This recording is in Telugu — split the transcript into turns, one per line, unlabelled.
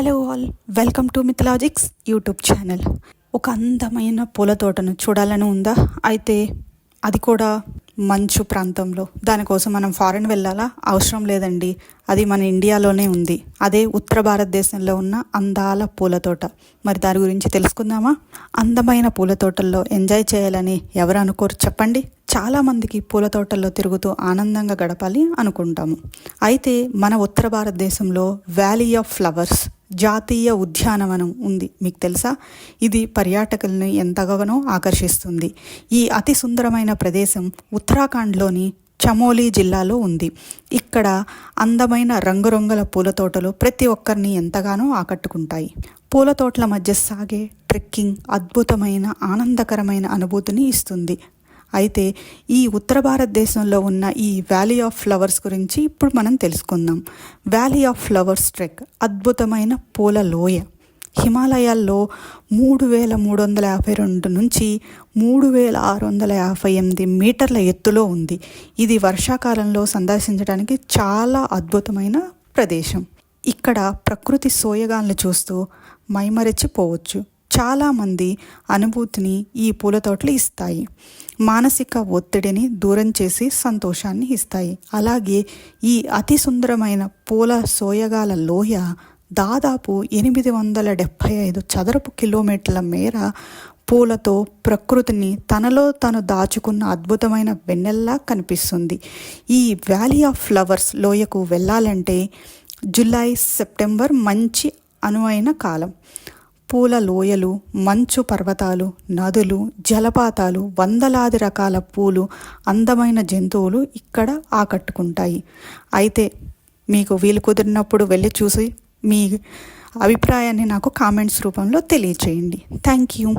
Hello all welcome to Mythologics YouTube channel ఒక అందమైన పూల తోటను చూడాలని ఉందా? అయితే అది కూడా మంచు ప్రాంతంలో. దానికోసం మనం ఫారెన్ వెళ్ళాలా? అవసరం లేదండి. అది మన ఇండియాలోనే ఉంది. అదే ఉత్తర భారతదేశంలో ఉన్న అందాల పూల తోట. మరి దాని గురించి తెలుసుకుందామా? అందమైన పూల తోటల్లో ఎంజాయ్ చేయాలని ఎవరు అనుకోరు చెప్పండి. చాలామందికి పూల తోటల్లో తిరుగుతూ ఆనందంగా గడపాలి అనుకుంటాము. అయితే మన ఉత్తర భారతదేశంలో వ్యాలీ ఆఫ్ ఫ్లవర్స్ జాతీయ ఉద్యానవనం ఉంది. మీకు తెలుసా? ఇది పర్యాటకులను ఎంతగానో ఆకర్షిస్తుంది. ఈ అతి సుందరమైన ప్రదేశం ఉత్తరాఖండ్లోని చమోలీ జిల్లాలో ఉంది. ఇక్కడ అందమైన రంగురంగుల పూల తోటలు ప్రతి ఒక్కరిని ఎంతగానో ఆకట్టుకుంటాయి. పూల తోటల మధ్య సాగే ట్రెక్కింగ్ అద్భుతమైన ఆనందకరమైన అనుభూతిని ఇస్తుంది. అయితే ఈ ఉత్తర భారతదేశంలో ఉన్న ఈ వ్యాలీ ఆఫ్ ఫ్లవర్స్ గురించి ఇప్పుడు మనం తెలుసుకుందాం. వ్యాలీ ఆఫ్ ఫ్లవర్స్ ట్రెక్ అద్భుతమైన పూల లోయ. హిమాలయాల్లో మూడు వేల మూడు వందల యాభై రెండు నుంచి మూడు వేల ఆరు వందల యాభై ఎనిమిది మీటర్ల ఎత్తులో ఉంది. ఇది వర్షాకాలంలో సందర్శించడానికి చాలా అద్భుతమైన ప్రదేశం. ఇక్కడ ప్రకృతి సోయగాలను చూస్తూ మైమరెచ్చిపోవచ్చు చాలామంది అనుభూతిని ఈ పూల తోటలు ఇస్తాయి. మానసిక ఒత్తిడిని దూరం చేసి సంతోషాన్ని ఇస్తాయి. అలాగే ఈ అతి సుందరమైన పూల సోయగాల లోయ దాదాపు ఎనిమిది వందల డెబ్భై ఐదు చదరపు కిలోమీటర్ల మేర పూలతో ప్రకృతిని తనలో తను దాచుకున్న అద్భుతమైన వెన్నెల్లా కనిపిస్తుంది. ఈ వ్యాలీ ఆఫ్ ఫ్లవర్స్ లోయకు వెళ్ళాలంటే జులై సెప్టెంబర్ మంచి అనువైన కాలం. పూల లోయలు మంచు పర్వతాలు నదులు జలపాతాలు వందలాది రకాల పూలు అందమైన జంతువులు ఇక్కడ ఆకట్టుకుంటాయి. అయితే మీకు వీలు కుదిరినప్పుడు వెళ్ళి చూసి మీ అభిప్రాయాన్ని నాకు కామెంట్స్ రూపంలో తెలియచేయండి. Thank you.